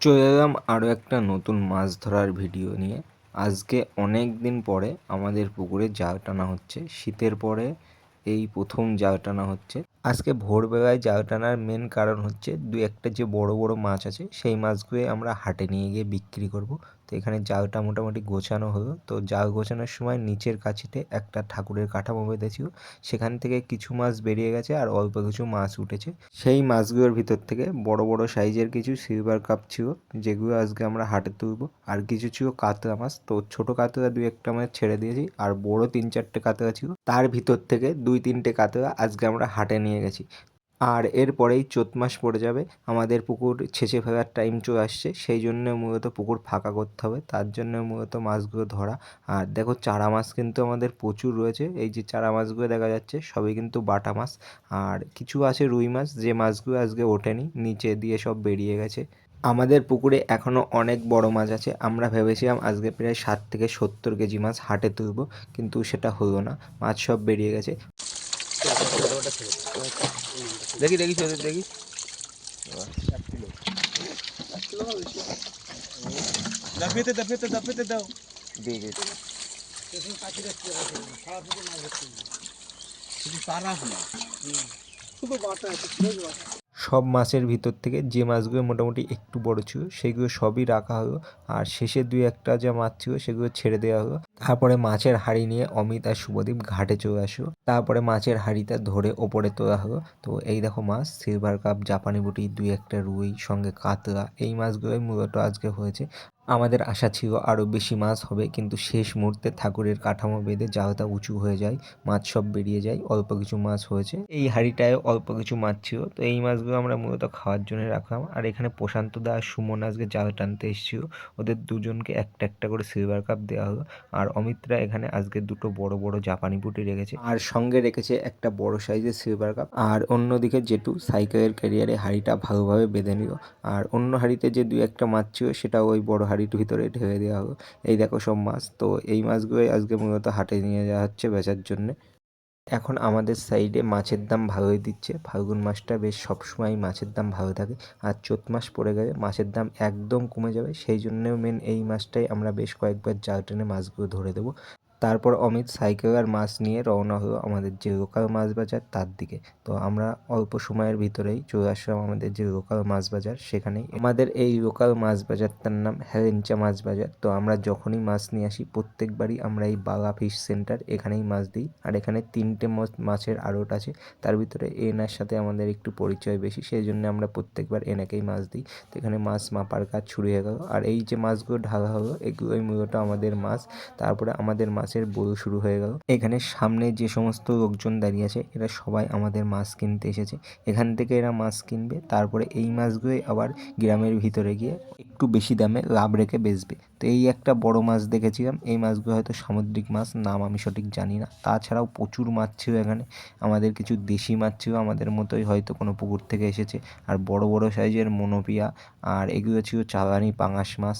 চলে এলাম আরও একটা নতুন মাছ ধরার ভিডিও নিয়ে। আজকে অনেক দিন পরে আমাদের পুকুরে জাল টানা হচ্ছে। শীতের পরে এই প্রথম জাল টানা হচ্ছে। আজকে ভোরবেলায় জাল টানার মেন কারণ হচ্ছে দু একটা যে বড় বড় মাছ আছে, সেই মাছগুলো আমরা হাটে নিয়ে গিয়ে বিক্রি করব। তো এখানে জালটা মোটামুটি গোছানো হলো। তো জাল গোছানোর সময় নিচের কাছিতে একটা ঠাকুরের কাঠামো বেঁধেছিল সেখান থেকে কিছু মাছ বেরিয়ে গেছে আর অল্প কিছু মাছ উঠেছে। সেই মাছগুলোর ভিতর থেকে বড় বড় সাইজের কিছু সিলভার কাপ ছিল, যেগুলো আজকে আমরা হাটে তুলব। আর কিছু ছিল কাতলা মাছ। তো ছোট কাতলা দুই একটা মাছ ছেড়ে দিয়েছি। আর বড় তিন চারটে কাতলা ছিল। তার ভিতর থেকে দুই, তিনটে কাতলা আজকে আমরা হাটে নিয়ে গেছি। আর এরপরেই চৈত মাস পড়ে যাবে। আমাদের পুকুর ছেঁচে ফেলার টাইম চলে আসছে। সেই জন্য মূলত পুকুর ফাঁকা করতে হবে। তার জন্য মূলত মাছগুলো ধরা। আর দেখো চারা মাছ কিন্তু আমাদের প্রচুর রয়েছে। এই যে চারা মাছগুলো দেখা যাচ্ছে, সবই কিন্তু বাটা মাছ। আর কিছু আছে রুই মাছ, যে মাছগুলো আজকে ওঠেনি, নিচে দিয়ে সব বেরিয়ে গেছে। আমাদের পুকুরে এখনও অনেক বড় মাছ আছে। আমরা ভেবেছিলাম আজকে প্রায় ষাট থেকে সত্তর কেজি মাছ হাটে তুলব, কিন্তু সেটা হলো না। মাছ সব বেরিয়ে গেছে। দেখি দেখি চোদ্দ দেখি। দাপিতে দাপিতে দাপিতে দাও। সব মাছের ভিতর থেকে যে মাছগুলো মোটামুটি একটু বড় ছিল সেগুলো সবই রাখা হলো। আর শেষে দুই একটা যা মাছ ছিল সেগুলো ছেড়ে দেওয়া হলো। তারপরে মাছের হাঁড়ি নিয়ে অমিত আর শুভদীপ ঘাটে চলে আসলো। তারপরে মাছের হাঁড়িটা ধরে ওপরে তোলা হলো। তো এই দেখো মাছ সিলভার কাপ জাপানি বুটি, দুই একটা রুই, সঙ্গে কাতলা, এই মাছগুলোই মূলত আজকে হয়েছে। আমাদের আশা ছিল আরও বেশি মাছ হবে, কিন্তু শেষ মুহূর্তে ঠাকুরের কাঠামো বেঁধে জালটা উঁচু হয়ে যায়, মাছ সব বেরিয়ে যায়, অল্প কিছু মাছ হয়েছে। এই হাঁড়িটায় অল্প কিছু মাছ ছিল, তো এই মাছগুলো আমরা মূলত খাওয়ার জন্য রাখলাম। আর এখানে প্রশান্ত দা সুমন আজকে জাল টানতে এসেছিল। ওদের দুজনকে একটা একটা করে সিলভার কাপ দেওয়া হলো। আর অমিতরা এখানে আজকে দুটো বড় বড় জাপানি পুটি রেখেছে। আর সঙ্গে রেখেছে একটা বড় সাইজের সিলভার কাপ আর অন্যদিকে যেটু সাইকেলের ক্যারিয়ারে হাড়িটা ভালোভাবে বেঁধে নিল। আর অন্য হাড়িতে যে দুই একটা মাছ ছিল সেটা ওই বড় হাড়িটির ভিতরে ঢেলে দেওয়া হলো। এই দেখো সব মাছ। তো এই মাছগুলোই আজকে মূলত হাটে নিয়ে যাওয়া হচ্ছে বেচার জন্যে। এখন আমাদের সাইডে মাছের দাম ভালোই দিচ্ছে। ফাল্গুন মাসটা বেশ সবসময় মাছের দাম ভালো থাকে। আর চোত মাস পড়ে গেলে মাছের দাম একদম কমে যাবে। সেই জন্যেও মেন এই মাসটাই আমরা বেশ কয়েকবার জাল টেনে মাছগুলো ধরে দেবো। তারপর অমিত সাইকেল আর মাছ নিয়ে রওনা হলো আমাদের যে লোকাল মাছ বাজার তার দিকে। তো আমরা অল্প সময়ের ভিতরেই চলে আসলাম আমাদের যে লোকাল মাছ বাজার, সেখানেই। আমাদের এই লোকাল মাছ বাজারটার নাম হ্যালেঞ্চা মাছ বাজার। তো আমরা যখনই মাছ নিয়ে আসি, প্রত্যেকবারই আমরা এই বালা ফিশ সেন্টার এখানেই মাছ দিই। আর এখানে তিনটে মাছ- মাছের আড়ট আছে। তার ভিতরে এনার সাথে আমাদের একটু পরিচয় বেশি, সেই জন্য আমরা প্রত্যেকবার এনাকেই মাছ দিই। তো এখানে মাছ মাপার কাজ শুরু হয়ে গেল। আর এই যে মাছগুলো ঢালা হলো, এগুলোই মূলত আমাদের মাছ। তারপরে আমাদের মাছের বউ শুরু হয়ে গেল। এখানে সামনে যে সমস্ত লোকজন দাঁড়িয়ে আছে, এরা সবাই আমাদের মাছ কিনতে এসেছে। এখান থেকে এরা মাছ কিনবে, তারপরে এই মাছগুলোই আবার গ্রামের ভিতরে গিয়ে একটু বেশি দামে লাভ রেখে বেচবে। তো এই একটা বড় মাছ দেখেছিলাম, এই মাছগুলো হয়তো সামুদ্রিক মাছ, নাম আমি সঠিক জানি না। তাছাড়াও প্রচুর মাছ ছিল এখানে, আমাদের কিছু দেশি মাছ ছিল, আমাদের মতোই হয়তো কোনো পুকুর থেকে এসেছে। আর বড় বড় সাইজের মনোপিয়া, আর এগুলো ছিল চালানি পাঙাশ মাছ।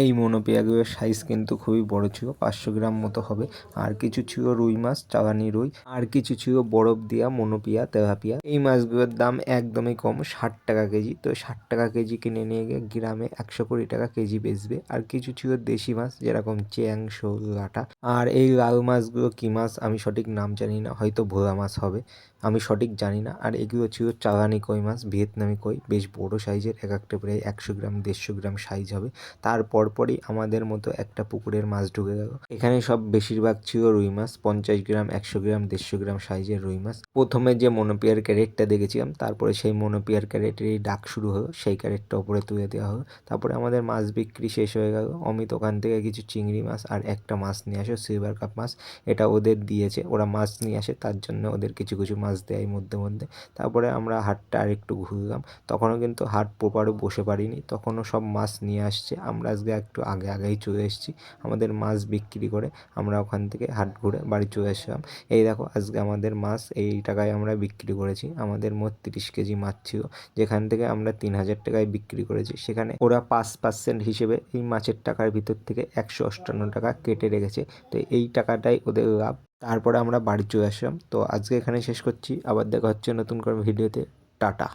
এই মনোপিয়াগুলোর সাইজ কিন্তু খুবই বড় ছিল, পাঁচশো গ্রাম মতো হবে। আর কিছু ছিল রুই মাছ, চালানি রুই, আর কিছু ছিল বরফ দিয়া মনোপিয়া তেলাপিয়া এই মাছগুলোর দাম একদমই কম, ষাট টাকা কেজি। তো ষাট টাকা কেজি কিনে নিয়ে গিয়ে গ্রামে একশো কুড়ি টাকা কেজি বেচবে। আর কিছু ছিল দেশি মাছ, যেরকম চ্যাং, শোল লাটা আর এই লাল মাছগুলো কী মাছ, আমি সঠিক নাম জানি না, হয়তো ভোলা মাছ হবে। আমি সঠিক জানি না। আর এগুলো ছিল চালানি কই মাছ, ভিয়েতনামি কই, বেশ বড় সাইজের এক একটা প্রায় একশো গ্রাম, দেড়শো গ্রাম সাইজ হবে। তার পরপরই আমাদের মতো একটা পুকুরের মাছ ঢুকে গেল। এখানে সব বেশিরভাগ ছিল রুই মাছ, পঞ্চাশ গ্রাম, একশো গ্রাম, দেড়শো গ্রাম সাইজের রুই মাছ। প্রথমে যে মনোপিয়ার ক্যারেটটা দেখেছিলাম, তারপরে সেই মনোপিয়ার ক্যারেটেরই ডাক শুরু হলো, সেই ক্যারেটটা ওপরে তুলে দেওয়া হলো। তারপরে আমাদের মাছ বিক্রি শেষ হয়ে গেল। অমিত ওখান থেকে কিছু চিংড়ি মাছ আর একটা মাছ নিয়ে আসো সিলভার কাপ মাছ। এটা ওদের দিয়েছে, ওরা মাছ নিয়ে আসে, তার জন্য ওদের কিছু কিছু মাছ দেয় মধ্যে মধ্যে। তারপরে আমরা হাটটা আর একটু ঘুরলাম। তখনও কিন্তু হাট প্রপারও বসে পারিনি, তখনও সব মাছ নিয়ে আসছে। আমরা আজকে একটু আগে আগেই চলে এসেছি। আমাদের মাছ বিক্রি করে আমরা ওখান থেকে হাট ঘুরে বাড়ি চলে এসলাম এই দেখো, আজকে আমাদের মাছ এই টাকায় আমরা বিক্রি করেছি। আমাদের মোট তিরিশ কেজি মাছ ছিল। যেখান থেকে আমরা তিন হাজার টাকায় বিক্রি করেছি। সেখানে ওরা পাঁচ পার্সেন্ট হিসেবে এই মাছের টাকার ভিতর থেকে একশো অষ্টান্ন টাকা কেটে রেখেছে। তো এই টাকাটাই ওদের লাভ। তারপরে আমরা বাড়ি চলে আসলাম তো আজকে এখানে শেষ করছি। আবার দেখা হচ্ছে নতুন কোনো ভিডিওতে। টাটা।